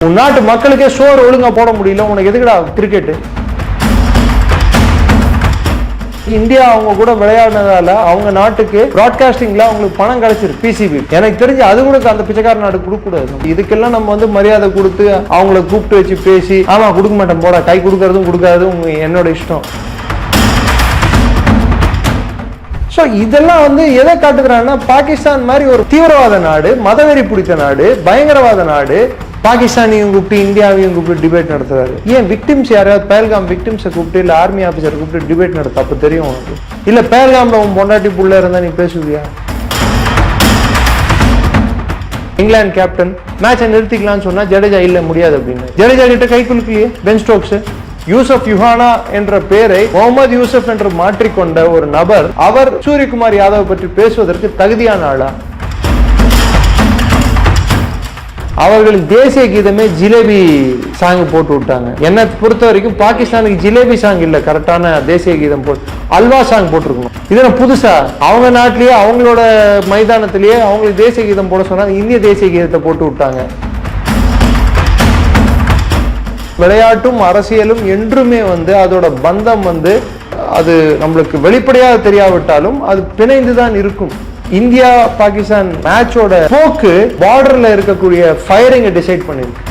உன் நாட்டு மக்களுக்கே சோறு ஒழுங்கா போட முடியல உனக்கு எதுக்குடா கிரிக்கெட் இந்தியா அவங்க கூட விளையாடினதால அவங்க நாட்டுக்கு ப்ராட்காஸ்டிங்ல அவங்களுக்கு பணம் கிடைச்சிருக்கு பிசிபி எனக்கு தெரிஞ்சு அது கூட அந்த பிச்சைக்கார நாடு கொடுக்க கூடாது. இதுக்கெல்லாம் நம்ம வந்து மரியாதை கொடுத்து அவங்கள கூப்பிட்டு வச்சு பேசி ஆமா கொடுக்க மாட்டேன் போடா கை கொடுக்கறதும் கொடுக்காததும் என்னோட இஷ்டம். ஸோ இதெல்லாம் வந்து எதை காட்டுக்கிறாங்கன்னா பாகிஸ்தான் மாதிரி ஒரு தீவிரவாத நாடு மதவெறி பிடித்த நாடு பயங்கரவாத நாடு பாகிஸ்தானையும் கூப்பிட்டு இந்தியாவையும் கூப்பிட்டு டிபேட் நடத்துறாரு. ஏன் விக்டிம்ஸ் யாராவது பேல்காம் விக்டிம்ஸை கூப்பிட்டு இல்லை ஆர்மி ஆஃபீஸர் கூப்பிட்டு டிபேட் நடத்த அப்போ தெரியும் உனக்கு. இல்லை பேல்காமில் உன் பொண்டாட்டி புள்ள இருந்தால் நீ பேசுவியா? இங்கிலாந்து கேப்டன் மேட்சை நிறுத்திக்கலாம்னு சொன்னால் ஜடேஜா இல்லை முடியாது அப்படின்னு. ஜடேஜா கிட்ட கை குலுக்கலையே பென் ஸ்டோக்ஸ் யூசப் யுஹானா என்ற பெயரை முகமது யூசப் என்று மாற்றிக்கொண்ட ஒரு நபர் அவர் சூரியகுமார் யாதவ் பற்றி பேசுவதற்கு தகுதியான ஆளா? அவர்கள் தேசிய கீதமே ஜிலேபி சாங் போட்டு விட்டாங்க. என்னை பொறுத்த வரைக்கும் பாகிஸ்தானுக்கு ஜிலேபி சாங் இல்லை கரெக்டான தேசிய கீதம் போட்டு அல்வா சாங் போட்டிருக்கணும். இதெல்லாம் புதுசா? அவங்க நாட்டிலேயே அவங்களோட மைதானத்திலேயே அவங்களுக்கு தேசிய கீதம் போட சொன்னாங்க இந்திய தேசிய கீதத்தை போட்டு விட்டாங்க. விளையாட்டும் அரசியலும் என்றுமே வந்து அதோட பந்தம் வந்து அது நம்மளுக்கு வெளிப்படையாக தெரியாவிட்டாலும் அது பிணைந்து தான் இருக்கும். இந்தியா பாகிஸ்தான் மேட்சோட போக்கு பார்டர்ல இருக்கக்கூடிய ஃபயரிங்கை டிசைட் பண்ணிருக்கு.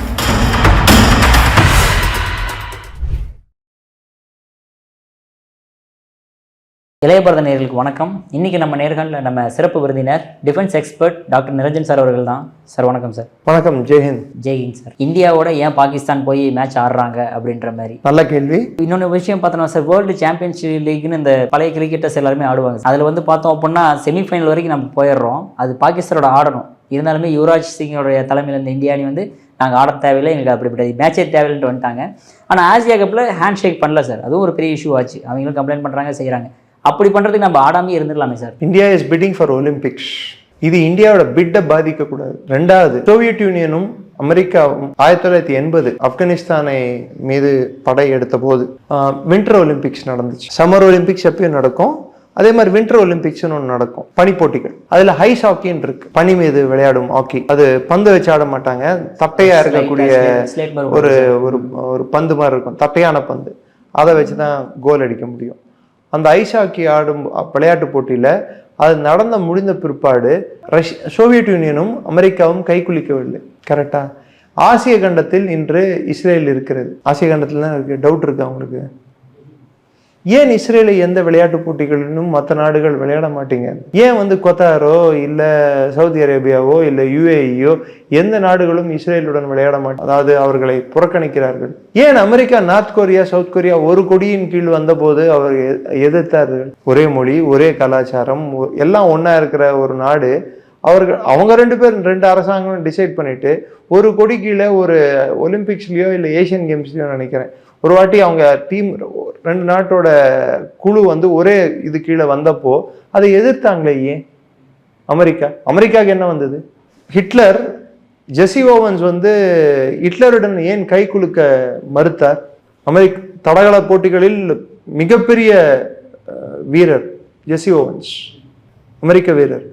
இளையபாரத நேர்களுக்கு வணக்கம். இன்னைக்கு நம்ம நேர்களில் நம்ம சிறப்பு விருந்தினர் defence expert doctor Niranjan sir அவர்கள் தான். சார் வணக்கம் சார். வணக்கம் ஜெய்ஹிந்த் ஜெய்ஹிந்த் சார். இந்தியாவோட ஏன் பாகிஸ்தான் போய் மேட்ச் ஆடுறாங்க அப்படின்ற மாதிரி. நல்ல கேள்வி. இன்னொன்று விஷயம் பார்த்தோம்னா சார் வேர்ல்டு சாம்பியன்ஷிப் லீக்னு இந்த பழைய கிரிக்கெட்டர்ஸ் எல்லாருமே ஆடுவாங்க அதில் வந்து பார்த்தோம் அப்படின்னா செமிஃபைனல் வரைக்கும் நம்ம போயிடுறோம். அது பாகிஸ்தானோட ஆடணும். இருந்தாலுமே யுவராஜ் சிங்கோடைய தலைமையில் இந்த இந்தியா அணி வந்து நாங்கள் ஆட தேவையில்லை எங்களுக்கு அப்படிப்பட்ட மேட்சே தேவையில்லைன்ட்டு வந்துட்டாங்க. ஆனால் ஆசியா கப்பில் ஹேண்ட் ஷேக் பண்ணல சார். அதுவும் ஒரு பெரிய இஷ்யூ ஆச்சு. அவங்களும் கம்ப்ளைண்ட் பண்ணுறாங்க செய்கிறாங்க அப்படி பண்ணுறதுக்கு நம்ம ஆடாமே இருந்துடலாமே sir. India is bidding for Olympics இது இந்தியாவோட பிட்டை பாதிக்கக்கூடாது ரெண்டாவது சோவியத் யூனியனும் அமெரிக்காவும் ஆயிரத்தி தொள்ளாயிரத்தி எண்பது ஆப்கானிஸ்தானை மீது படை எடுத்த போது வின்டர் ஒலிம்பிக்ஸ் நடந்துச்சு. சம்மர் ஒலிம்பிக்ஸ் எப்பயும் நடக்கும். அதே மாதிரி வின்டர் ஒலிம்பிக்ஸ்னு ஒன்று நடக்கும். பனி போட்டிகள். அதில் ஹைஸ் ஹாக்கின்னு இருக்கு. பனி மீது விளையாடும் ஹாக்கி அது பந்து வச்சு ஆட மாட்டாங்க. தட்டையா இருக்கக்கூடிய ஒரு ஒரு பந்து மாதிரி இருக்கும். தட்டையான பந்து. அதை வச்சு தான் கோல் அடிக்க முடியும். அந்த ஐஸ் ஹாக்கி ஆடும் விளையாட்டு போட்டியில் அது நடந்த முடிந்த பிற்பாடு ரஷ் சோவியத் யூனியனும் அமெரிக்காவும் கைக்குலிக்கவில்லை கரெக்டாக ஆசிய கண்டத்தில் இன்று இஸ்ரேல் இருக்கிறது. ஆசிய கண்டத்தில் தான் இருக்குது டவுட் இருக்குது அவங்களுக்கு ஏன் இஸ்ரேலை எந்த விளையாட்டு போட்டிகளிலும் மற்ற நாடுகள் விளையாட மாட்டீங்க? ஏன் வந்து கொத்தாரோ இல்லை சவுதி அரேபியாவோ இல்லை யுஏஇயோ எந்த நாடுகளும் இஸ்ரேலுடன் விளையாட மாட்டோம் அதாவது அவர்களை புறக்கணிக்கிறார்கள். ஏன் America North Korea South Korea ஒரு கொடியின் கீழ் வந்தபோது அவர் எ- எதிர்த்தார்கள்? ஒரே மொழி ஒரே கலாச்சாரம் எல்லாம் ஒன்றா இருக்கிற ஒரு நாடு. அவர்கள் அவங்க ரெண்டு பேர் ரெண்டு அரசாங்கம் டிசைட் பண்ணிட்டு ஒரு கொடி கீழே ஒரு ஒலிம்பிக்ஸ்லேயோ இல்லை ஏஷியன் கேம்ஸ்லேயோ நினைக்கிறேன். ஒரு வாட்டி அவங்க டீம் ரெண்டு நாட்டோட குழு வந்து ஒரே இது கீழே வந்தப்போ அதை எதிர்த்தாங்களே ஏன்? அமெரிக்கா. அமெரிக்காவுக்கு என்ன வந்தது? ஹிட்லர் ஜெசி ஓவன்ஸ் வந்து ஹிட்லருடன் ஏன் கை குலுக்க மறுத்தார்? அமெரிக்க தடகள போட்டிகளில் மிகப்பெரிய வீரர் ஜெசி ஓவன்ஸ் அமெரிக்க வீரர்.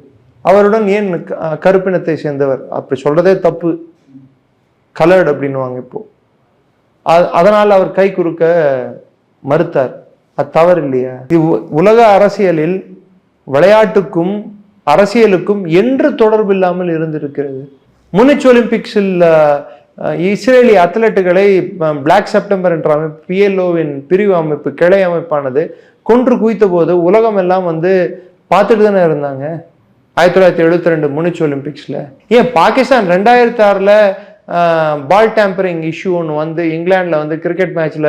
அவருடன் ஏன் க- கருப்பினத்தை சேர்ந்தவர்? அப்படி சொல்றதே தப்பு. கலர்டு அப்படின்னுவாங்க இப்போது அதனால் அவர் கை குறுக்க மறுத்தார். அது தவறு இல்லையா. இது உலக அரசியலில் விளையாட்டுக்கும் அரசியலுக்கும் என்று தொடர்பு இல்லாமல் இருந்திருக்கிறது. முனிச் ஒலிம்பிக்ஸில் இஸ்ரேலி இஸ்ரேலிய அத்லட்டுகளை பிளாக் செப்டம்பர் என்ற அமைப்பு பிஎல்ஓவின் பிரிவு அமைப்பு கிளை அமைப்பானது கொன்று குவித்த போது உலகம் எல்லாம் வந்து பார்த்துட்டு தானே இருந்தாங்க. ஆயிரத்தி தொள்ளாயிரத்தி எழுபத்தி ரெண்டு முனிச் ஒலிம்பிக்ஸில். ஏன் பாகிஸ்தான் ரெண்டாயிரத்தி ஆறில் பால் டேம்பரிங் இஷ்யூ ஒன்று வந்து இங்கிலாண்டில் வந்து கிரிக்கெட் மேட்ச்சில்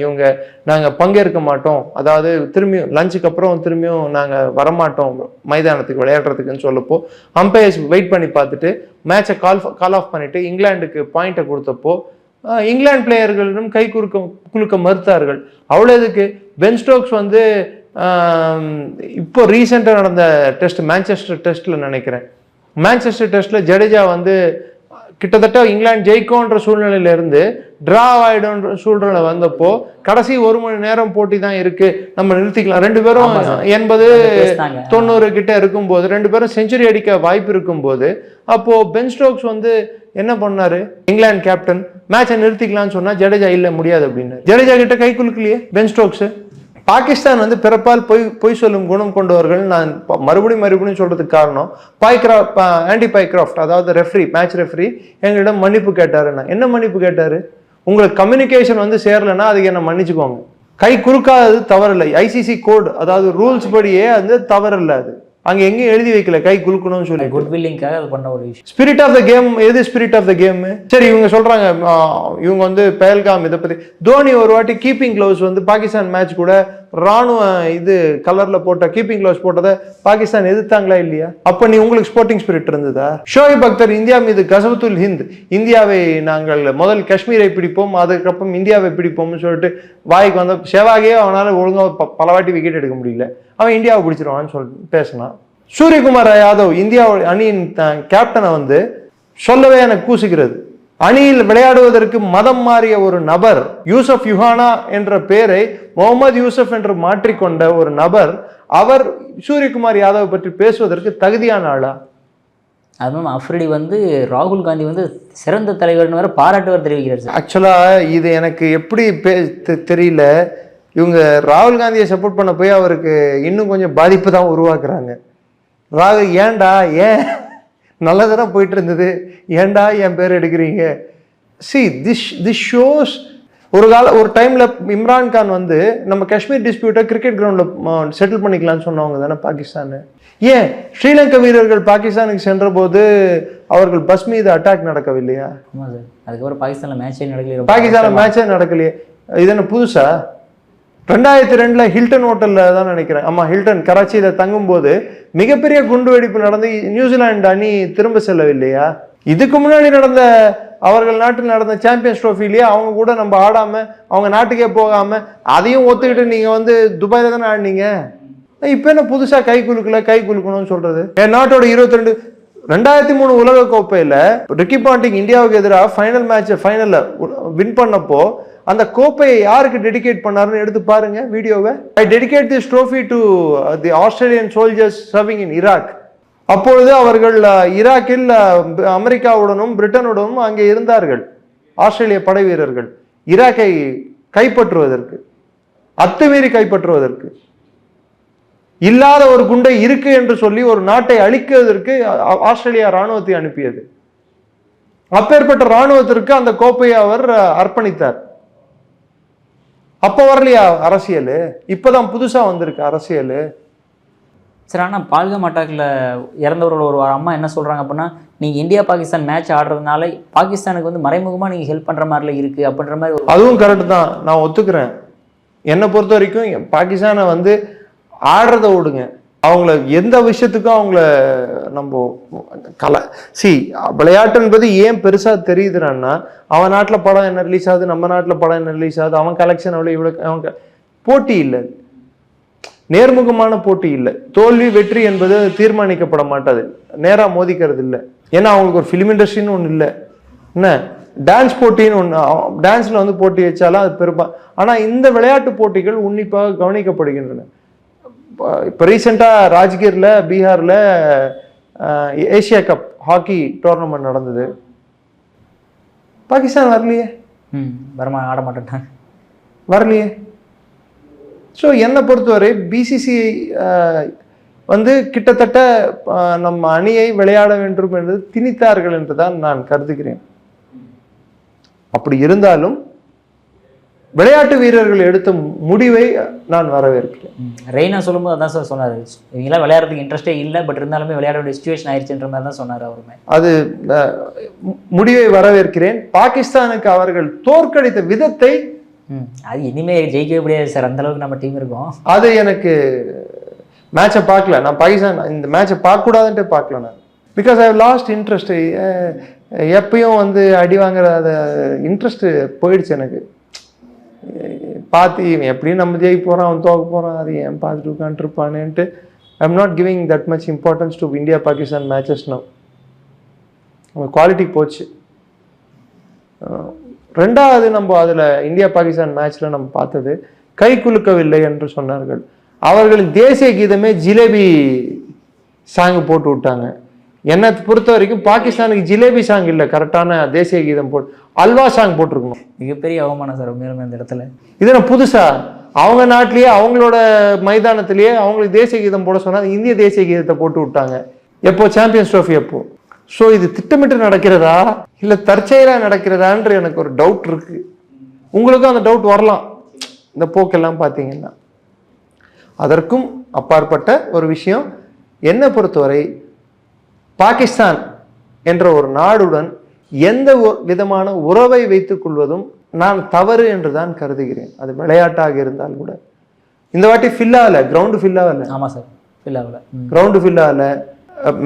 இவங்க நாங்கள் பங்கேற்க மாட்டோம். அதாவது திரும்பியும் லஞ்சுக்கு அப்புறம் திரும்பியும் நாங்கள் வரமாட்டோம். மைதானத்துக்கு விளையாடுறதுக்குன்னு சொல்லப்போ அம்பையர்ஸ் வெயிட் பண்ணி பார்த்துட்டு மேட்சை கால் கால் ஆஃப் பண்ணிவிட்டு இங்கிலாந்துக்கு பாயிண்ட்டை கொடுத்தப்போ இங்கிலாந்து பிளேயர்களிடம் கை குறுக்க குலுக்க மறுத்தார்கள். அவ்வளோ இதுக்கு பென் ஸ்டோக்ஸ் வந்து இப்போ ரீசெண்டாக நடந்த டெஸ்ட் மேன்செஸ்டர் டெஸ்ட்டில் நினைக்கிறேன். மேன்செஸ்டர் டெஸ்ட்டில் ஜடேஜா வந்து கிட்டத்தட்ட இங்கிலாந்து ஜெயிக்கும்ன்ற சூழ்நிலையில இருந்து டிரா ஆயிடும்ன்ற சூழ்நிலை வந்தப்போ கடைசி ஒரு மணி நேரம் போட்டி தான் இருக்கு. நம்ம நிறுத்திக்கலாம். ரெண்டு பேரும். எண்பது. தொண்ணூறு கிட்ட இருக்கும்போது ரெண்டு பேரும் செஞ்சுரி அடிக்க வாய்ப்பு இருக்கும்போது அப்போ பென் ஸ்டோக்ஸ் வந்து என்ன பண்ணாரு? இங்கிலாந்து கேப்டன் மேட்சை நிறுத்திக்கலாம்னு சொன்னா ஜடேஜா இல்ல முடியாது அப்படின்னு ஜடேஜா கிட்ட கை குலுக்கலையே பென் ஸ்டோக்ஸ் பாகிஸ்தான் வந்து பிறப்பால் பொய் பொய் சொல்லும் குணம் கொண்டவர்கள். நான் மறுபடியும் மறுபடியும் சொல்றதுக்கு காரணம் பாய்க்ராஃப்ட் ஆன்டி பாய்க்ராஃப்ட் அதாவது ரெஃப்ரி மேட்ச் ரெஃப்ரி எங்களிடம் மன்னிப்பு கேட்டாருன்னா என்ன? மன்னிப்பு கேட்டார்? உங்களுக்கு கம்யூனிகேஷன் வந்து சேரலைன்னா அதுக்கு என்ன மன்னிச்சுக்கோங்க. கை குறுக்காதது தவறில்லை. ஐசிசி கோட் அதாவது ரூல்ஸ் படியே அது தவறில்லை அது. அங்க எங்கேயும் எழுதி வைக்கல கை குலுக்கணும்னு சொல்லி குட் வில்லிங்காக அது பண்ண ஒரு விஷயம். ஸ்பிரிட் ஆஃப் த கேம் எது ஸ்பிரிட் ஆஃப் த கேம் சரி இவங்க சொல்றாங்க ஆ, இவங்க வந்து பெயல்காம் இதை பத்தி. தோனி ஒரு வாட்டி கீப்பிங் க்ளவுஸ் வந்து பாகிஸ்தான் மேட்ச் கூட ராணுவ இது கலர்ல போட்ட கீப்பிங் க்ளவுஸ் போட்டதை பாகிஸ்தான் எதிர்த்தாங்களா இல்லையா? அப்ப நீ உங்களுக்கு ஸ்போர்ட்டிங் ஸ்பிரிட் இருந்ததா? ஷோஹிப் அக்தர் இந்தியா மீது கசபத்துல் ஹிந்த். இந்தியாவை நாங்கள் முதல் காஷ்மீரை பிடிப்போம் அதுக்கப்புறம் இந்தியாவை பிடிப்போம்னு சொல்லிட்டு வாய்க்கு வந்த சேவாகே அவனால ஒழுங்காக ப- பல வாட்டி விக்கெட் எடுக்க முடியல. அவன் இந்தியாவை பிடிச்சிருவான்னு சொல்லிட்டு பேசினான். சூரியகுமார் யாதவ் இந்தியாவோட அணியின் கேப்டனை வந்து சொல்லவே எனக்கு கூசுகிறது. அணியில் விளையாடுவதற்கு மதம் மாறிய ஒரு நபர் யூசப் யுஹானா என்ற பெயரை முகமது யூசப் என்று மாற்றிக்கொண்ட ஒரு நபர் அவர் சூரியகுமார் யாதவ் பற்றி பேசுவதற்கு தகுதியான ஆளா? அதுவும் அஃப்ரிடி வந்து ராகுல் காந்தி வந்து சிறந்த தலைவர்னு வேற பாராட்டுவர் தெரிவிக்கிறார் சார். ஆக்சுவலா இது எனக்கு எப்படி பே- தெரியல. இவங்க ராகுல் காந்தியை சப்போர்ட் பண்ண போய் அவருக்கு இன்னும் கொஞ்சம் பாதிப்பு தான் உருவாக்குறாங்க. ராகுல் ஏன்டா ஏன் நல்லதானே போயிட்டு இருந்தது ஏன்டா என் பேர் எடுக்கிறீங்க? சி திஸ் திஸ் ஷோஸ் ஒரு கால ஒரு டைம்ல இம்ரான் கான் வந்து நம்ம காஷ்மீர் டிஸ்பியூட்டை கிரிக்கெட் கிரவுண்டில் செட்டில் பண்ணிக்கலாம்னு சொன்னவங்க தானே பாகிஸ்தான். ஏன்? ஸ்ரீலங்கா வீரர்கள் பாகிஸ்தானுக்கு சென்றபோது அவர்கள் பஸ் மீது அட்டாக் நடக்கவில்லையா? அதுக்கப்புறம் பாகிஸ்தானில் மேட்சே நடக்கல பாகிஸ்தான்ல மேட்சே நடக்கலையே. இது என்ன புதுசா? ரெண்டாயிரத்தி ரெண்டில் ஹில்டன் ஹோட்டலில் தான் நினைக்கிறேன். ஆமாம் ஹில்டன். கராச்சியில் தங்கும்போது மிகப்பெரிய குண்டு வெடிப்பு நடந்து நியூசிலாந்து அணி திரும்ப செல்லவில்லையா? இதுக்கு முன்னாடி நடந்த அவர்கள் நாட்டில் நடந்த சாம்பியன்ஸ் ட்ரோஃபிலேயே அவங்க கூட நம்ம ஆடாமல் அவங்க நாட்டுக்கே போகாமல் அதையும் ஒத்துக்கிட்டு நீங்கள் வந்து துபாயில் தானே ஆடினீங்க? இப்போ என்ன புதுசாக கை குலுக்கல கை குலுக்கணும்னு சொல்கிறது என் நாட்டோட இருபத்தி ரெண்டு ரெண்டாயிரத்தி மூணு உலக கோப்பையில் ரிக்கி பாண்டிங் இந்தியாவுக்கு எதிராக ஃபைனல் மேட்ச் ஃபைனலில் வின் பண்ணப்போ அந்த கோப்பையை யாருக்கு டெடிகேட் பண்ணாருன்னு எடுத்து பாருங்க வீடியோவை. I dedicate this trophy to the Australian soldiers serving in Iraq அப்பொழுது அவர்கள் uh, ஈராக்கில் uh, அமெரிக்காவுடனும் பிரிட்டனுடனும் அங்கே இருந்தார்கள். ஆஸ்திரேலிய படை வீரர்கள். ஈராக்கை கைப்பற்றுவதற்கு. அத்துமீறி கைப்பற்றுவதற்கு. இல்லாத ஒரு குண்டை இருக்கு என்று சொல்லி ஒரு நாட்டை அழிக்குவதற்கு ஆஸ்திரேலியா ராணுவத்தை அனுப்பியது. அப்பேற்பட்ட ராணுவத்திற்கு அந்த கோப்பையை அவர் அர்ப்பணித்தார். அப்ப வரலையா அரசியல்? இப்பதான் புதுசா வந்திருக்கு அரசியல். சார் ஆனால் பால்கம் அட்டாக்ல இறந்தவர்கள் ஒரு அம்மா என்ன சொல்றாங்க அப்படின்னா நீங்க இந்தியா பாகிஸ்தான் மேட்ச் ஆடுறதுனால பாகிஸ்தானுக்கு வந்து மறைமுகமா நீங்க ஹெல்ப் பண்ற மாதிரில இருக்கு அப்படின்ற மாதிரி அதுவும் கரெக்ட் தான். நான் ஒத்துக்கிறேன். என்னை பொறுத்த வரைக்கும் பாகிஸ்தானை வந்து ஆடுறத விடுங்க. அவங்கள எந்த விஷயத்துக்கும் அவங்கள நம்ம கலை சி விளையாட்டு என்பது ஏன் பெருசாக தெரியுதுன்னா அவன் நாட்டில் படம் என்ன ரிலீஸ் ஆகுது நம்ம நாட்டில் படம் என்ன ரிலீஸ் ஆகுது அவன் கலெக்ஷன் அவ்வளோ இவ்வளோ அவன் போட்டி இல்லை. நேர்முகமான போட்டி இல்லை. தோல்வி வெற்றி என்பது தீர்மானிக்கப்பட மாட்டாது. நேராக மோதிக்கிறது இல்லை. ஏன்னா அவங்களுக்கு ஒரு ஃபிலிம் இண்டஸ்ட்ரின்னு ஒன்று இல்லை. என்ன? டான்ஸ் போட்டின்னு ஒன்று டான்ஸில் வந்து போட்டி வச்சாலும் அது பெரும்பா ஆனால் இந்த விளையாட்டு போட்டிகள் உன்னிப்பாக கவனிக்கப்படுகின்றன. இப்போ ரீசெண்டாக ராஜ்கீரில் பீகாரில் ஏசியா கப் ஹாக்கி டோர்னமெண்ட் நடந்தது. பாகிஸ்தான் வரலையே? ம் வரமா ஆட மாட்டேன்ட்டாங்க. வரலையே? ஸோ என்னை பொறுத்தவரை பிசிசிஐ வந்து கிட்டத்தட்ட நம்ம அணியை விளையாட வேண்டும் என்று திணித்தார்கள் என்று தான் நான் கருதுகிறேன். அப்படி இருந்தாலும் விளையாட்டு வீரர்கள் எடுத்த முடிவை நான் வரவேற்கிறேன். ரெய்னா சொல்லும்போது அதான் சார் சொன்னார். இவங்களாம் விளையாடுறதுக்கு இன்ட்ரெஸ்டே இல்லை பட் இருந்தாலுமே விளையாட வேண்டிய சுச்சுவேஷன் ஆயிடுச்சுன்ற மாதிரி தான் சொன்னார் அவருமே. அது முடிவை வரவேற்கிறேன். பாகிஸ்தானுக்கு அவர்கள் தோற்கடித்த விதத்தை அது இனிமே ஜெயிக்கவே முடியாது சார். அந்த அளவுக்கு நம்ம டீம் இருக்கோம். அது எனக்கு மேட்சை பார்க்கல. நான் பாகிஸ்தான் இந்த மேட்சை பார்க்கக்கூடாதுன்ட்டு பார்க்கல நான். பிகாஸ் ஐ லாஸ்ட் இன்ட்ரெஸ்ட் எப்பயும் வந்து அடி வாங்குற அந்த இன்ட்ரெஸ்ட் போயிடுச்சு எனக்கு. பார்த்து இவன் எப்படியும் நம்ம ஜெயிக்க போகிறான் அவன் தோக்க போகிறான் அது ஏன் பார்த்துட்டு உட்காந்துருப்பானேன்ட்டு I am not giving that much importance to India Pakistan matches now quality போச்சு. ரெண்டாவது நம்ம அதில் இந்தியா பாகிஸ்தான் மேட்ச்சில் நம்ம பார்த்தது கை குலுக்கவில்லை என்று சொன்னார்கள். அவர்களின் தேசிய கீதமே ஜிலேபி சாங் போட்டு விட்டாங்க. என்னை பொறுத்த வரைக்கும் பாகிஸ்தானுக்கு ஜிலேபி சாங் இல்லை கரெக்டான தேசிய கீதம் போட்டு அல்வா சாங் போட்டிருக்கணும். மிகப்பெரிய அவமானம் சார் மேலும் இந்த இடத்துல. இது என்ன புதுசா அவங்க நாட்டிலேயே அவங்களோட மைதானத்திலேயே அவங்களுக்கு தேசிய கீதம் போட சொன்னா இந்திய தேசிய கீதத்தை போட்டு விட்டாங்க. எப்போ? சாம்பியன்ஸ் ட்ரோஃபி எப்போ? ஸோ இது திட்டமிட்டு நடக்கிறதா? இல்லை தற்செயலாக நடக்கிறதான்ற எனக்கு ஒரு டவுட் இருக்கு. உங்களுக்கும் அந்த டவுட் வரலாம். இந்த போக்கெல்லாம் பார்த்தீங்கன்னா அதற்கும் அப்பாற்பட்ட ஒரு விஷயம். என்னை பொறுத்தவரை பாகிஸ்தான் என்ற ஒரு நாடுடன் எந்த விதமான உறவை வைத்துக் கொள்வதும் நான் தவறு என்று தான் கருதுகிறேன். அது விளையாட்டாக இருந்தால் கூட. இந்த வாட்டி ஃபில் ஆகல கிரவுண்டு ஃபில் ஆகல ஆமாம் சார் ஃபில் ஆகல ம். கிரவுண்டு ஃபில் ஆகல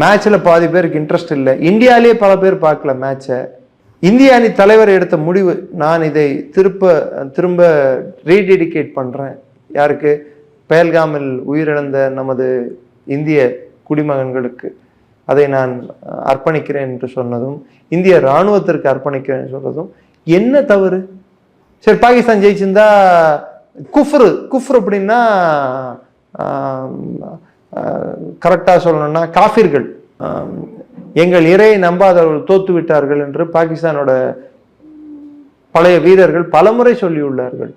மேட்ச்சில் பாதி பேருக்கு இன்ட்ரெஸ்ட் இல்லை. இந்தியாவிலே பல பேர் பார்க்கல மேட்சை இந்திய அணி தலைவர் எடுத்த முடிவு நான் இதை திருப்ப திரும்ப ரீடெடிகேட் பண்ணுறேன் யாருக்கு? பெயல்காமில் உயிரிழந்த நமது இந்திய குடிமகன்களுக்கு. அதை நான் அர்ப்பணிக்கிறேன் என்று சொன்னதும் இந்திய இராணுவத்திற்கு அர்ப்பணிக்கிறேன் சொல்றதும் சொன்னதும் என்ன தவறு? சரி பாகிஸ்தான் ஜெயிச்சிருந்தா குஃப்ரு குஃப்ரு அப்படின்னா கரெக்டாக சொல்லணும்னா காஃபிர்கள். எங்கள் இறையை நம்பாதவர்கள் தோத்து விட்டார்கள் என்று பாகிஸ்தானோட பழைய வீரர்கள் பலமுறை சொல்லியுள்ளார்கள்.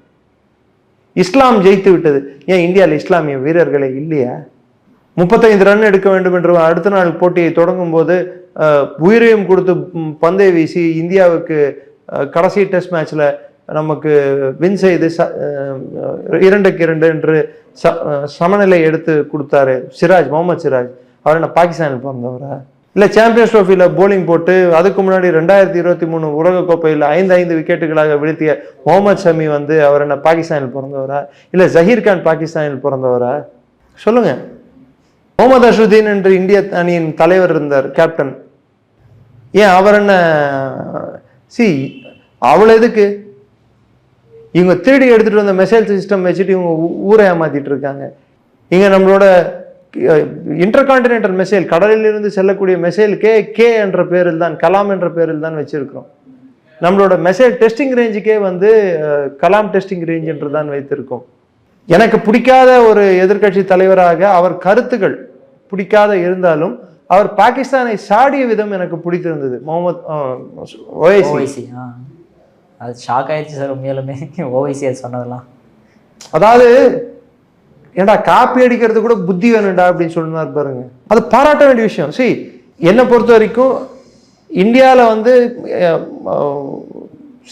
இஸ்லாம் ஜெயித்து விட்டது. ஏன் இந்தியாவில் இஸ்லாமிய வீரர்களே இல்லையா? முப்பத்தைந்து ரன் எடுக்க வேண்டும் என்று அடுத்த நாள் போட்டியை தொடங்கும் போது உயிரையும் கொடுத்து பந்தை வீசி இந்தியாவுக்கு கடைசி டெஸ்ட் மேட்ச்ல நமக்கு வின் செய்து ச- இரண்டுக்கு இரண்டு என்று ச- சமநிலை எடுத்து கொடுத்தாரு சிராஜ் முகமது சிராஜ். அவர் என்ன பாகிஸ்தானில் பிறந்தவரா? இல்லை சாம்பியன்ஸ் ட்ரோஃபியில் போலிங் போட்டு அதுக்கு முன்னாடி ரெண்டாயிரத்தி இருபத்தி மூணு உலகக்கோப்பையில் ஐந்து ஐந்து விக்கெட்டுகளாக வீழ்த்திய முகமது ஷமி வந்து அவர் என்ன பாகிஸ்தானில் பிறந்தவரா? இல்லை ஜஹீர் கான் பாகிஸ்தானில் பிறந்தவரா? சொல்லுங்கள் முகமது அஷுதீன் என்று இந்திய அணியின் தலைவர் இருந்தார் கேப்டன் ஏன் அவர் என்ன சி அவ்வளோ எதுக்கு? இவங்க திருடி எடுத்துட்டு வந்த மெசேஜ் சிஸ்டம் வச்சுட்டு இவங்க ஊரை ஏமாத்திட்டு இருக்காங்க. இங்க நம்மளோட இன்டர்கான்டினென்டல் மெசேல் கடலிலிருந்து செல்லக்கூடிய மெசேல் கே கே என்ற பேரில் தான் கலாம் என்ற பேரில் தான் வச்சிருக்கிறோம். நம்மளோட மெசைல் டெஸ்டிங் ரேஞ்சுக்கே வந்து கலாம் டெஸ்டிங் ரேஞ்ச் என்று தான் வைத்திருக்கோம். எனக்கு பிடிக்காத ஒரு எதிர்க்கட்சி தலைவராக அவர் கருத்துக்கள் பிடிக்காத இருந்தாலும் அவர் பாகிஸ்தானை சாடிய விதம் எனக்கு பிடித்திருந்தது. முகமது ஆ அது ஷாக் ஆயிடுச்சு சார் உண்மையாலுமே. ஓவைசி அது சொன்னதெல்லாம். அதாவது ஏன்டா காப்பி அடிக்கிறது கூட புத்தி வேணும்டா அப்படின்னு சொன்னார் பாருங்க. அது பாராட்ட வேண்டிய விஷயம். See என்னை பொறுத்த வரைக்கும் இந்தியாவில் வந்து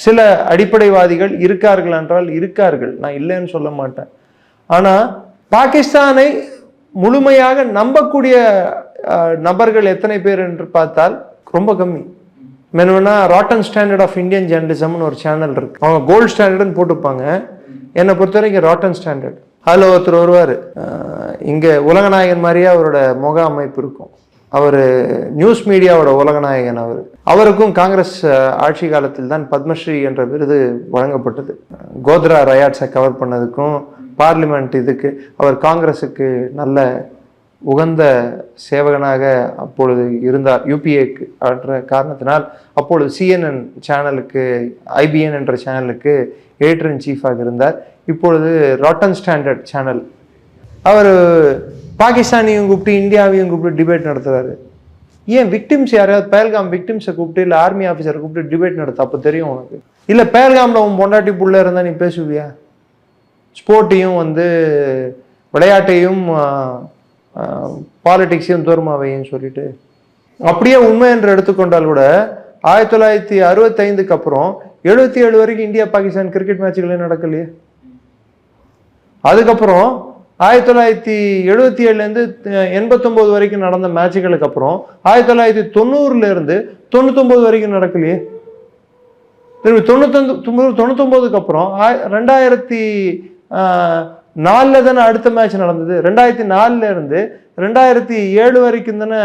சில அடிப்படைவாதிகள் இருக்கார்கள் என்றால் இருக்கார்கள். நான் இல்லைன்னு சொல்ல மாட்டேன். ஆனால் பாகிஸ்தானை முழுமையாக நம்பக்கூடிய நபர்கள் எத்தனை பேர் என்று பார்த்தால் ரொம்ப கம்மி. மெனுவனா ராட்டன் ஸ்டாண்டர்ட் ஆஃப் இந்தியன் ஜேர்னலிசம்னு ஒரு சேனல் இருக்கு. அவங்க கோல்டு ஸ்டாண்டர்ட்னு போட்டுப்பாங்க என்னை பொறுத்த வரைக்கும் ராட்டன் ஸ்டாண்டர்ட் அதில் ஒருத்தர் வருவார். இங்கே உலகநாயகன் மாதிரியே அவரோட முக அமைப்பு இருக்கும். அவர் நியூஸ் மீடியாவோட உலகநாயகன் அவர். அவருக்கும் காங்கிரஸ் ஆட்சி காலத்தில் தான் பத்மஸ்ரீ என்ற விருது வழங்கப்பட்டது. கோத்ரா ரயாட்ஸை கவர் பண்ணதுக்கும் பார்லிமெண்ட் இதுக்கு அவர் காங்கிரஸுக்கு நல்ல உகந்த சேவகனாக அப்பொழுது இருந்தார். யூபிஏக்கு என்ற காரணத்தினால் அப்பொழுது சிஎன்என் சேனலுக்கு ஐபிஎன் என்ற சேனலுக்கு எடிட்டர் இன் சீஃபாக இருந்தார். இப்பொழுது ராட்டன் ஸ்டாண்டர்ட் சேனல் அவர் பாகிஸ்தானையும் கூப்பிட்டு இந்தியாவையும் கூப்பிட்டு டிபேட் நடத்துகிறாரு ஏன் விக்டிம்ஸ் யாரையாவது பேல்காம் விக்டிம்ஸை கூப்பிட்டு இல்லை ஆர்மி ஆஃபீஸரை கூப்பிட்டு டிபேட் நடத்த அப்போ தெரியும் உனக்கு. இல்லை பேல்காமில் உன் பொண்டாட்டி புள்ள இருந்தால் நீ பேசுவியா? ஸ்போர்ட்டையும் வந்து விளையாட்டையும் பாலிடிக்ஸையும் தூரமாவையும் சொல்லிட்டு அப்படியே உண்மை என்று எடுத்துக்கொண்டால் கூட ஆயிரத்தி தொள்ளாயிரத்தி அறுபத்தைந்துக்கு அப்புறம் எழுபத்தி ஏழு வரைக்கும் இந்தியா பாகிஸ்தான் கிரிக்கெட் மேட்சுகளே நடக்கலையே. அதுக்கப்புறம் ஆயிரத்தி தொள்ளாயிரத்தி எழுபத்தி ஏழுலேருந்து எண்பத்தொம்போது வரைக்கும் நடந்த மேட்சுகளுக்கு அப்புறம் ஆயிரத்தி தொள்ளாயிரத்தி தொண்ணூறுலேருந்து தொண்ணூத்தொம்பது வரைக்கும் நடக்கலையே. திரும்பி தொண்ணூத்தொம்பது தொண்ணூத்தொம்போதுக்கு அப்புறம் ரெண்டாயிரத்தி நாலில் தானே அடுத்த மேட்ச் நடந்தது. ரெண்டாயிரத்தி நாலுல இருந்து ரெண்டாயிரத்தி ஏழு வரைக்கும் தானே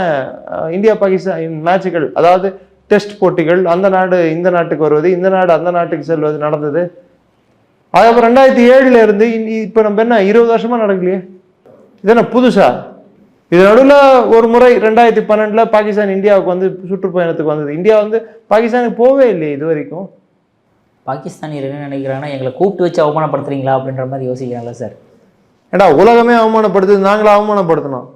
இந்தியா பாகிஸ்தான் மேட்சுகள் அதாவது டெஸ்ட் போட்டிகள் அந்த நாடு இந்த நாட்டுக்கு வருவது இந்த நாடு அந்த நாட்டுக்கு செல்வது நடந்தது. அதுக்கப்புறம் ரெண்டாயிரத்தி ஏழுல இருந்து இப்போ நம்ம என்ன இருபது வருஷமா நடக்கலையே? இதென்ன புதுசா? இது நடுவில் ஒரு முறை ரெண்டாயிரத்தி பன்னெண்டில் பாகிஸ்தான் இந்தியாவுக்கு வந்து சுற்றுப்பயணத்துக்கு வந்தது. இந்தியா வந்து பாகிஸ்தானுக்கு போவே இல்லையே இது வரைக்கும். பாகிஸ்தானியர் என்ன நினைக்கிறாங்கன்னா எங்களை கூப்பிட்டு வச்சு அவமானப்படுத்துறீங்களா அப்படின்ற மாதிரி யோசிக்கிறாங்களா சார். ஏடா உலகமே அவமானப்படுத்துது நாங்களும் அவமானப்படுத்தினோம்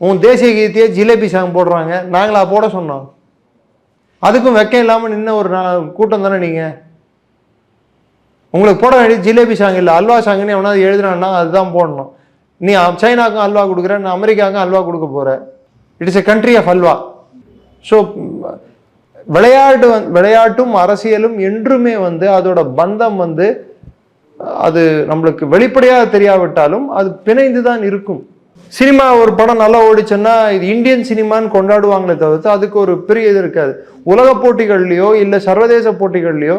உன் தேசிய கீதத்தையே ஜிலேபி சாங் போடுறாங்க நாங்களா போட சொன்னோம். அதுக்கும் வெக்கம் இல்லாமல் நின்ன ஒரு நா- கூட்டம் தானே நீங்கள் உங்களுக்கு போட வேண்டிய ஜிலேபி சாங் இல்லை அல்வா சாங்னு எவனாவது எழுதுனான்னா அதுதான் போடணும். நீ சைனாக்கும் அல்வா கொடுக்குற நான் அமெரிக்காவுக்கும் அல்வா கொடுக்க போகிற it is a country of halwa. So விளையாட்டு விளையாட்டும் அரசியலும் என்றுமே வந்து அதோட பந்தம் வந்து அது நம்மளுக்கு வெளிப்படையாக தெரியாவிட்டாலும் அது பிணைந்து தான் இருக்கும். சினிமா ஒரு படம் நல்லா ஓடிச்சுன்னா இது இந்தியன் சினிமான்னு கொண்டாடுவாங்களே தவிர்த்து அதுக்கு ஒரு பெரிய இது இருக்காது. உலக போட்டிகள்லையோ இல்லை சர்வதேச போட்டிகள்லையோ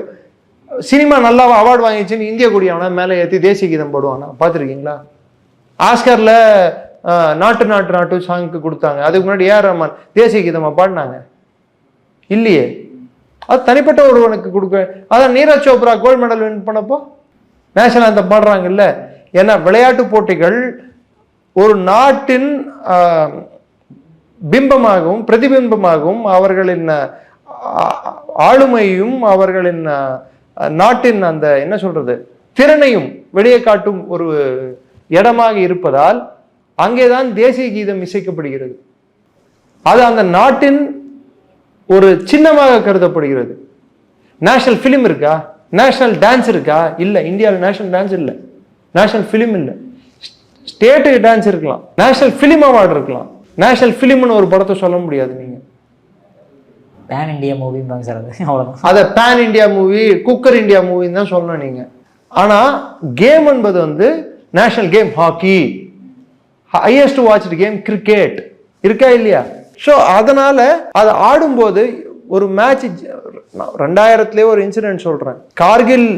சினிமா நல்லா அவார்டு வாங்கிச்சுன்னு இந்திய கொடி மேலே ஏற்றி தேசிய கீதம் போடுவானா? பார்த்துருக்கீங்களா? ஆஸ்கரில் நாட்டு நாட்டு நாட்டு சாங்க்கு கொடுத்தாங்க. அதுக்கு முன்னாடி ஏஆர் ரஹ்மான் தேசிய கீதமாக பாடினாங்க. இல்லையே? அது தனிப்பட்ட ஒருவனுக்கு கொடுக்க அதான் Neeraj Chopra gold medal win பண்ணப்போ நேஷனல் அந்த பாடுறாங்கல்ல? ஏன்னா விளையாட்டு போட்டிகள் ஒரு நாட்டின் பிம்பமாகவும் பிரதிபிம்பமாகவும் அவர்களின் ஆளுமையும் அவர்களின் நாட்டின் அந்த என்ன சொல்றது திறனையும் வெளியே காட்டும் ஒரு இடமாக இருப்பதால் அங்கேதான் தேசிய கீதம் இசைக்கப்படுகிறது. அது அந்த நாட்டின் ஒரு சின்னமாக கருதப்படுகிறது. நேஷனல் ஃபிலிம் இருக்கா? நேஷனல் டான்ஸ் இருக்கா? இல்லை. இந்தியாவில் நேஷனல் டான்ஸ் இல்லை. நேஷனல் ஃபிலிம் இல்லை. ஸ்டேட்டுக்கு டான்ஸ் இருக்கலாம். நேஷனல் ஃபிலிம் அவார்டு இருக்கலாம். நேஷனல் ஃபிலிம்னு ஒரு படத்தை சொல்ல முடியாது நீங்கள் பேன் இண்டியா மூவிம்பாங்க சார் அது. அவ்வளோதான் அதை பேன் இந்தியா மூவி குக்கர் இந்தியா மூவின்னு தான் சொல்லணும் நீங்க. ஆனா கேம் என்பது வந்து national game hockey highest watched game cricket இருக்கா இல்லையா? ஸோ அதனால அது ஆடும்போது ஒரு மேட்ச் ரெண்டாயிரத்துலேயே ஒரு இன்சிடென்ட் சொல்கிறேன் கார்கில்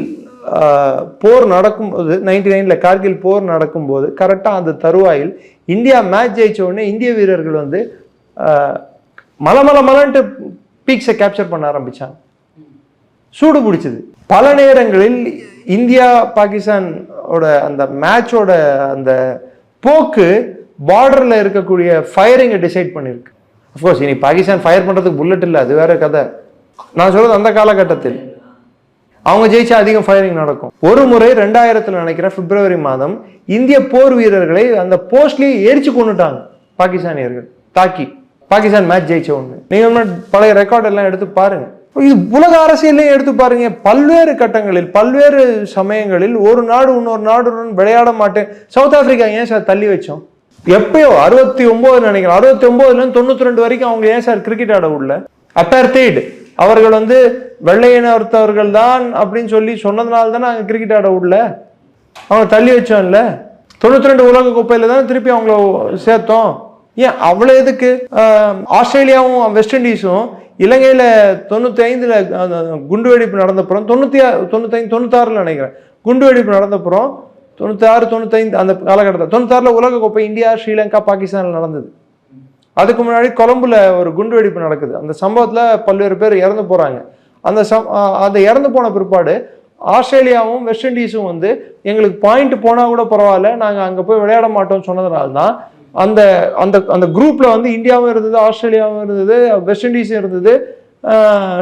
போர் நடக்கும்போது நைன்டி நைனில் கார்கில் போர் நடக்கும்போது கரெக்டாக அந்த தருவாயில் இந்தியா மேட்ச் ஜெயிச்ச உடனே இந்திய வீரர்கள் வந்து மலை மலை மலன்ட்டு பீக்ஸை கேப்சர் பண்ண ஆரம்பிச்சாங்க. சூடு பிடிச்சது. பல நேரங்களில் இந்தியா பாகிஸ்தானோட அந்த மேட்சோட அந்த போக்கு பார்டரில் இருக்கக்கூடிய ஃபயரிங்கை டிசைட் பண்ணியிருக்கு அஃப்கோர்ஸ் இனி பாகிஸ்தான் ஃபயர் பண்ணுறதுக்கு புல்லட் இல்லை அது வேற கதை. நான் சொல்கிறது அந்த காலகட்டத்தில். அவங்க ஜெயிச்சா அதிகம் ஃபயரிங் நடக்கும். ஒரு முறை ரெண்டாயிரத்தில் நினைக்கிறேன் பிப்ரவரி மாதம் இந்திய போர் வீரர்களை அந்த போஸ்ட்லேயே எரிச்சு கொண்டுட்டாங்க பாகிஸ்தானியர்கள். தாக்கி. பாகிஸ்தான் மேட்ச் ஜெயிச்ச ஒன்று நீங்கள் பழைய ரெக்கார்ட் எல்லாம் எடுத்து பாருங்க. இது உலக அரசியலையும் எடுத்து பாருங்க. பல்வேறு கட்டங்களில் பல்வேறு சமயங்களில் ஒரு நாடு இன்னொரு நாடுடன் விளையாட மாட்டேன். சவுத் ஆப்பிரிக்கா ஏன் சார் தள்ளி வச்சோம்? எப்பயோ அறுபத்தி ஒன்பது நினைக்கிறேன். அறுபத்தி ஒன்பதுலேருந்து தொண்ணூற்றி ரெண்டு வரைக்கும் அவங்க ஏன் சார் கிரிக்கெட் ஆட விடல? அப்பார்த்தைடு அவர்கள் வந்து வெள்ளையினத்தவர்கள் தான் அப்படின்னு சொல்லி சொன்னதுனால தானே அங்கே கிரிக்கெட் ஆட விடல? அவங்க தள்ளி வச்சோம்ல தொண்ணூற்றி ரெண்டு உலக கோப்பையில் தான் திருப்பி அவங்கள சேர்த்தோம். ஏன் அவ்வளோ எதுக்கு? ஆஸ்திரேலியாவும் வெஸ்ட் இண்டீஸும் இலங்கையில் தொண்ணூற்றி ஐந்தில் அந்த குண்டுவெடிப்பு நடந்தப்புறம் தொண்ணூத்தி ஆ- தொண்ணூத்தைந்து தொண்ணூத்தாறில் நினைக்கிறேன். குண்டுவெடிப்பு நடந்தப்புறம் தொண்ணூத்தாறு தொண்ணூத்தைந்து அந்த காலகட்டத்தில். தொண்ணூத்தாறில் உலக கோப்பை இந்தியா ஸ்ரீலங்கா பாகிஸ்தானில் நடந்தது. அதுக்கு முன்னாடி கொலம்புல ஒரு குண்டுவெடிப்பு நடக்குது. அந்த சம்பவத்தில் பல்வேறு பேர் இறந்து போகிறாங்க அந்த சம் அந்த இறந்து போன பிற்பாடு ஆஸ்திரேலியாவும் வெஸ்ட் இண்டீஸும் வந்து எங்களுக்கு பாயிண்ட் போனால் கூட பரவாயில்ல நாங்கள் அங்கே போய் விளையாட மாட்டோம்னு சொன்னதுனால தான் அந்த அந்த அந்த குரூப்பில் வந்து இந்தியாவும் இருந்தது ஆஸ்திரேலியாவும் இருந்தது வெஸ்ட் இண்டீஸும் இருந்தது.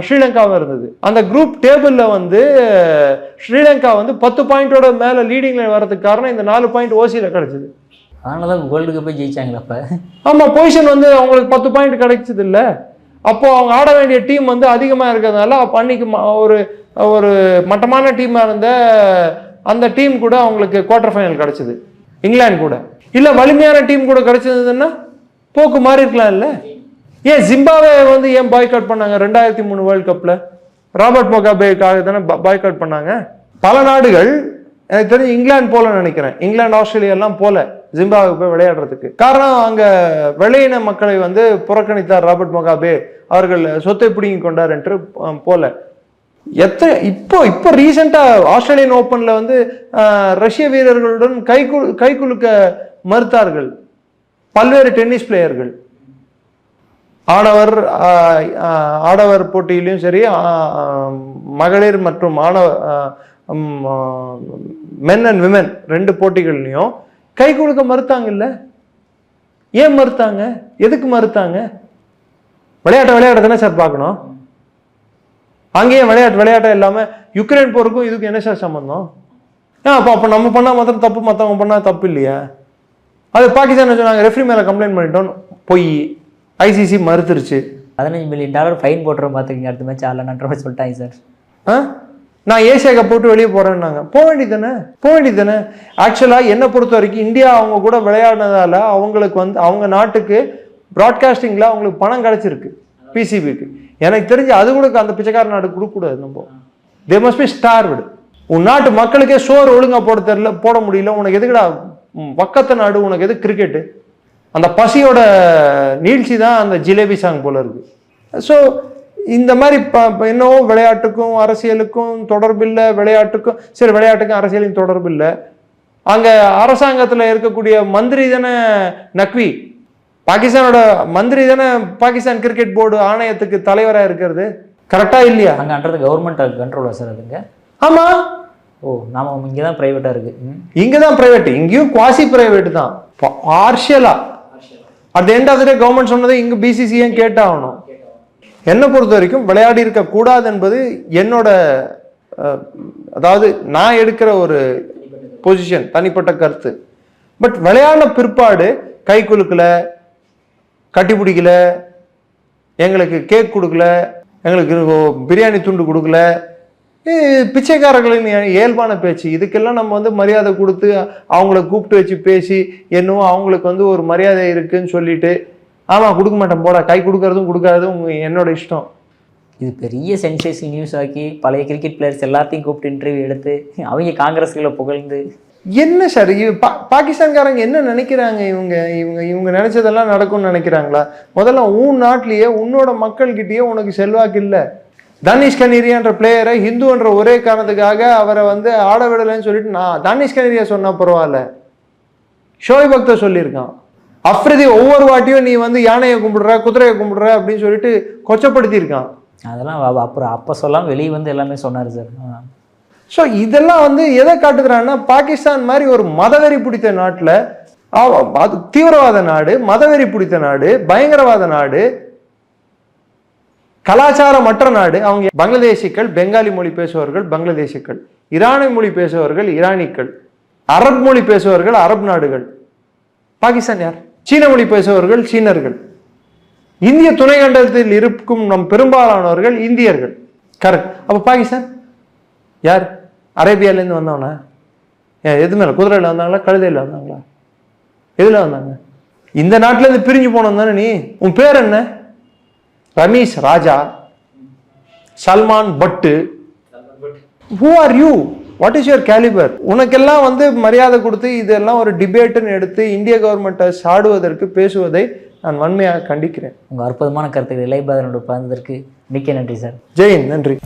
ஸ்ரீலங்காவும் இருந்தது. அந்த குரூப் டேபிள்ல வந்து ஸ்ரீலங்கா வந்து பத்து பாயிண்டோட மேல லீடிங்ல வர்றதுக்கு காரணம் இந்த நாலு பாயிண்ட் ஓசியில கிடைச்சது. அதனால தான் வேர்ல்டு கப்பே ஜெயிச்சாங்களா அப்போ. ஆமா பொசிஷன் வந்து அவங்களுக்கு பத்து பாயிண்ட் கிடைச்சது இல்ல. அப்போ அவங்க ஆட வேண்டிய டீம் வந்து அதிகமா இருக்கிறதுனால அப்ப அன்னைக்கு ஒரு ஒரு மட்டமான டீமா இருந்த அந்த டீம் கூட அவங்களுக்கு குவார்டர் ஃபைனல் கிடைச்சது. இங்கிலாந்து கூட. இல்ல வலிமையான டீம் கூட கிடைச்சதுன்னா போக்கு மாறி இருக்கலாம் இல்ல? ஏன் ஜிம்பாவே வந்து ஏன் பாய்காட் பண்ணாங்க? ரெண்டாயிரத்தி மூணு வேர்ல்ட் கப்பில் ராபர்ட் மொகாபேக்காக தானே பாய்காட் பண்ணாங்க. பல நாடுகள் எனக்கு தெரிஞ்சு இங்கிலாந்து போல நினைக்கிறேன். இங்கிலாந்து ஆஸ்திரேலியாலாம் போல ஜிம்பாவுக்கு போய் விளையாடுறதுக்கு. காரணம் அங்கே வெள்ளையின மக்களை வந்து புறக்கணித்தார் ராபர்ட் மொகாபே. அவர்கள் சொத்தை பிடுங்கி கொண்டார் என்று போல. எத்தனை இப்போ இப்போ ரீசெண்டாக ஆஸ்திரேலியன் ஓப்பனில் வந்து ரஷ்ய வீரர்களுடன் கை கை குலுக்க மறுத்தார்கள். பல்வேறு டென்னிஸ் பிளேயர்கள் ஆடவர் ஆடவர் போட்டியிலையும் சரி மகளிர் மற்றும் ஆணவ மென் அண்ட் விமென் ரெண்டு போட்டிகள்லையும் கை கொடுக்க மறுத்தாங்கல்ல? ஏன் மறுத்தாங்க? எதுக்கு மறுத்தாங்க? விளையாட்டை விளையாட தானே சார் பார்க்கணும். அங்கேயே விளையாட்டு விளையாட்டை இல்லாமல் யுக்ரைன் போருக்கும் இதுக்கும் என்ன சார் சம்மந்தம் ஏன் அப்போ அப்போ நம்ம பண்ணால் மாத்திரம் தப்பு மற்றவங்க பண்ணால் தப்பு இல்லையா? அது பாகிஸ்தான் சொன்னாங்க ரெஃப்ரி மேலே கம்ப்ளைண்ட் பண்ணிட்டோம். பொய். ஐசிசி மறுத்துருச்சு. பதினஞ்சு மில்லியன் டாலர் ஃபைன் போட்டுறோம் பார்த்துக்கிங்க அடுத்த மேட்ச் ஆடலான்ற சொல்லிட்டாங்க சார் ஆ? நான் ஏசியா கப் போட்டு வெளியே போகிறேன்னாங்க போக வேண்டியதானே போக வேண்டியதானே ஆக்சுவலாக என்னை பொறுத்த வரைக்கும் இந்தியா அவங்க கூட விளையாடினதால அவங்களுக்கு வந்து அவங்க நாட்டுக்கு ப்ராட்காஸ்டிங்கில் அவங்களுக்கு பணம் கிடச்சிருக்கு பிசிபிக்கு எனக்கு தெரிஞ்சு அது கூட அந்த பிச்சைக்கார நாடு கொடுக்கக்கூடாது நம்ம. தே மஸ்ட் பி ஸ்டார்வ்டு உன் நாட்டு மக்களுக்கே சோறு ஒழுங்கா போட தெரியல போட முடியல. உனக்கு எதுக்குடா பக்கத்து நாடு உனக்கு எது கிரிக்கெட்டு அந்த பசியோட நீட்சி தான் அந்த ஜிலேபி சாங் போல இருக்கு. ஸோ இந்த மாதிரி ப ப- என்னவோ விளையாட்டுக்கும் அரசியலுக்கும் தொடர்பில்லை விளையாட்டுக்கும் சரி விளையாட்டுக்கும் அரசியலுக்கும் தொடர்பில்லை அங்கே அரசாங்கத்தில் இருக்கக்கூடிய மந்திரி தானே நக்வி. பாகிஸ்தானோட மந்திரி தானே பாகிஸ்தான் கிரிக்கெட் போர்டு ஆணையத்துக்கு தலைவராக இருக்கிறது. கரெக்டா இல்லையா? அங்கே அன்றது கவர்மெண்ட் கண்ட்ரோலா சார் அதுங்க. ஆமா. ஓ நாம இங்கே தான் ப்ரைவேட்டாக இருக்குது இங்க தான் பிரைவேட் இங்கேயும் குவாசி பிரைவேட் தான். பார்ஷியலா at end of the day government சொன்னதை இங்கே பிசிசியும் கேட்டாகணும்? என்னை பொறுத்த வரைக்கும் விளையாடி இருக்கக்கூடாது என்பது என்னோட அதாவது நான் எடுக்கிற ஒரு பொசிஷன் தனிப்பட்ட கருத்து. பட் விளையாடின பிற்பாடு கை குலுக்கல கட்டி பிடிக்கல எங்களுக்கு கேக் கொடுக்கல எங்களுக்கு பிரியாணி துண்டு கொடுக்கல பிச்சைக்காரர்களின் இயல்பான பேச்சு. இதுக்கெல்லாம் நம்ம வந்து மரியாதை கொடுத்து அவங்கள கூப்பிட்டு வச்சு பேசி என்னவோ அவங்களுக்கு வந்து ஒரு மரியாதை இருக்குன்னு சொல்லிட்டு ஆமா கொடுக்க மாட்டேன் போடா கை கொடுக்கறதும் கொடுக்காததும் உங்க என்னோட இஷ்டம். இது பெரிய சென்சேஷன் நியூஸ் ஆக்கி பழைய கிரிக்கெட் பிளேயர்ஸ் எல்லாத்தையும் கூப்பிட்டு இன்டர்வியூ எடுத்து அவங்க காங்கிரஸ்களை புகழ்ந்து. என்ன சார் இவ பா பாகிஸ்தான்காரங்க என்ன நினைக்கிறாங்க இவங்க இவங்க இவங்க நினைச்சதெல்லாம் நடக்கும்னு நினைக்கிறாங்களா? முதல்ல உன் நாட்டிலேயே உன்னோட மக்கள்கிட்டயே உனக்கு செல்வாக்கு இல்லை. தனிஷ் கனேரியான்ற பிளேயரை ஹிந்துன்ற ஒரே காரணத்துக்காக அவரை வந்து ஆட விடலைன்னு சொல்லிட்டு நான் தனிஷ் கனேரியா சொன்னா பரவாயில்ல. ஷோய் பக்தர் சொல்லியிருக்கான். அஃப்ரிதி ஒவ்வொரு வாட்டியும் நீ வந்து யானையை கும்பிடுற குதிரையை கும்பிடுற அப்படின்னு சொல்லிட்டு கொச்சப்படுத்தியிருக்கான். அதெல்லாம் அப்புறம் அப்போ சொல்லாமல் வெளியே வந்து எல்லாமே சொன்னார் சார். ஸோ இதெல்லாம் வந்து எதை காட்டுகிறான்னா பாகிஸ்தான் மாதிரி ஒரு மதவெறி பிடித்த நாட்டில் அது தீவிரவாத நாடு மதவெறி பிடித்த நாடு பயங்கரவாத நாடு கலாச்சாரமற்ற நாடு. அவங்க பங்களாதேசிகள் பெங்காலி மொழி பேசுபவர்கள் பங்களாதேசிகள் ஈரானிய மொழி பேசுபவர்கள் ஈரானிக்கள் அரப் மொழி பேசுபவர்கள் அரப் நாடுகள். பாகிஸ்தான் யார்? சீன மொழி பேசுபவர்கள் சீனர்கள். இந்திய துணைக்கண்டத்தில் இருக்கும் நம் பெரும்பாலானவர்கள் இந்தியர்கள். கரெக்ட் அப்போ பாகிஸ்தான்? யார்? அரேபியாலேருந்து வந்தவனா? ஏன் எது மேலே குதிரையில் வந்தாங்களா? கழுதையில் வந்தாங்களா? எதில் வந்தாங்க? இந்த நாட்டிலேருந்து பிரிஞ்சு போனோம் தானே நீ? உன் பேர் என்ன? ரமேஷ் ராஜா சல்மான் பட்டு. Who are you what is your calibre உனக்கெல்லாம் வந்து மரியாதை கொடுத்து இதெல்லாம் ஒரு டிபேட்டுன்னு எடுத்து இந்திய கவர்மெண்ட்டை சாடுவதற்கு பேசுவதை நான் வன்மையாக கண்டிக்கிறேன். உங்கள் அற்புதமான கருத்துக்களை இளையபாதனோட பகிர்ந்ததற்கு மிக்க நன்றி சார். ஜெயின் நன்றி.